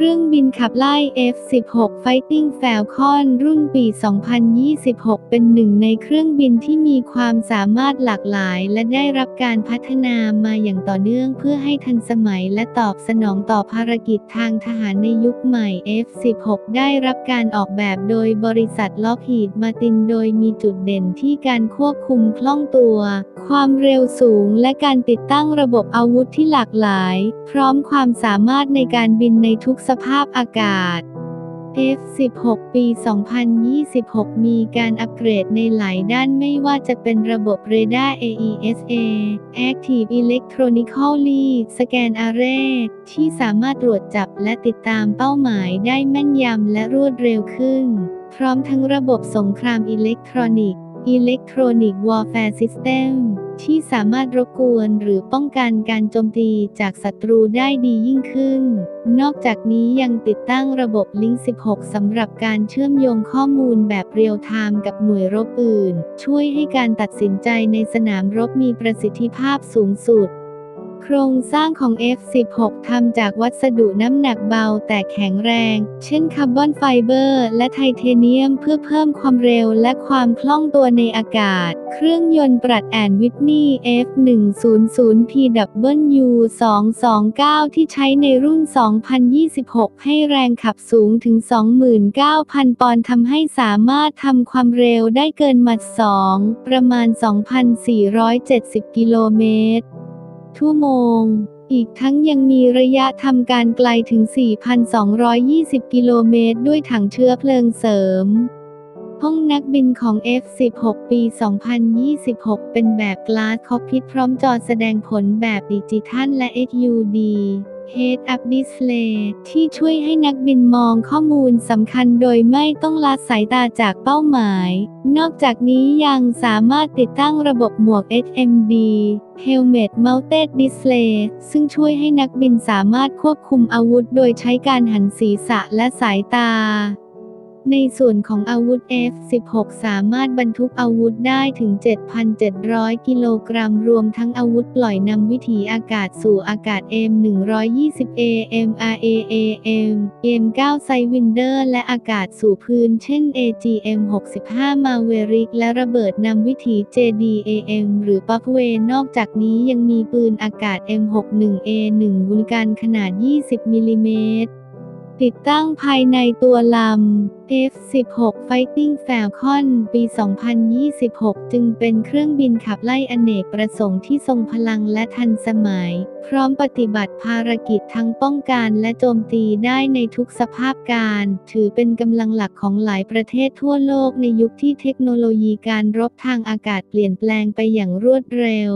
เครื่องบินขับไล่ F-16 Fighting Falcon รุ่นปี 2026 เป็นหนึ่งในเครื่องบินที่มีความสามารถหลากหลาย และได้รับการพัฒนามาอย่างต่อเนื่องเพื่อให้ทันสมัยและตอบสนองต่อภารกิจทางทหารในยุคใหม่ F-16 ได้รับการออกแบบโดยบริษัทล็อกฮีดมาตินโดยมีจุดเด่นที่การควบคุมคล่องตัว ความเร็วสูง และการติดตั้งระบบอาวุธที่หลากหลาย พร้อมความสามารถในการบินในทุกสภาพอากาศ F16 ปี 2026 มีการอัปเกรดในหลายด้านไม่ว่าจะเป็นระบบเรดาร์ AESA Active Electronically Scan Array ที่สามารถตรวจจับและติดตามเป้าหมายได้แม่นยำและรวดเร็วขึ้น พร้อมทั้งระบบสงครามอิเล็กทรอนิกส์ อิเล็กทรอนิกส์วอร์แฟร์ซิสเต็มที่สามารถรบกวนหรือป้องกันการโจมตีจากศัตรูได้ดียิ่งขึ้น นอกจากนี้ยังติดตั้งระบบลิงก์ 16 สำหรับการเชื่อมโยงข้อมูลแบบเรียลไทม์กับหน่วยรบอื่น ช่วยให้การตัดสินใจในสนามรบมีประสิทธิภาพสูงสุด โครงสร้างของ F16 ทำจากวัสดุน้ำหนักเบาแต่แข็งแรง เช่นคาร์บอนไฟเบอร์และไทเทเนียมเพื่อเพิ่มความเร็วและความคล่องตัวในอากาศ เครื่องยนต์ปรัดแอนวิทนี F100PW 229 ที่ใช้ในรุ่น 2026 ให้แรงขับสูงถึง 29,000 ปอนด์ทำให้สามารถทำความเร็วได้เกินมัด2ประมาณ 2,470 กิโลเมตร ชั่วโมง อีกทั้งยังมีระยะทำการไกลถึง 4,220 กิโลเมตร ด้วยถังเชื้อเพลิงเสริม ห้องนักบินของ F16 ปี 2026 เป็นแบบกลาสคอพิทพร้อมจอแสดงผลแบบดิจิทัลและ HUD Head Up Display ที่ช่วยให้นักบินมองข้อมูลสำคัญโดยไม่ต้องละสายตาจากเป้าหมาย นอกจากนี้ยังสามารถติดตั้งระบบหมวก HMD Helmet Mounted Display ซึ่งช่วยให้นักบินสามารถควบคุมอาวุธโดยใช้การหันศีรษะและสายตา ในส่วนของอาวุธ F16 สามารถบรรทุกอาวุธได้ถึง 7,700 กิโลกรัม รวมทั้งอาวุธปล่อยนำวิถีอากาศสู่อากาศ M120A MRAAM M9 Sidewinder และอากาศสู่พื้น เช่น AGM65 Maverick และระเบิดนำวิถี JDAM หรือ Parkway นอกจากนี้ยังมีปืนอากาศ M61A1 วุลกันขนาด 20มิลลิเมตร ติดตั้งภายในตัวลำ F-16 Fighting Falcon ปี 2026 จึงเป็นเครื่องบินขับไล่อเนกประสงค์ที่ทรงพลังและทันสมัย พร้อมปฏิบัติภารกิจทั้งป้องกันและโจมตีได้ในทุกสภาพการ ถือเป็นกำลังหลักของหลายประเทศทั่วโลกในยุคที่เทคโนโลยีการรบทางอากาศเปลี่ยนแปลงไปอย่างรวดเร็ว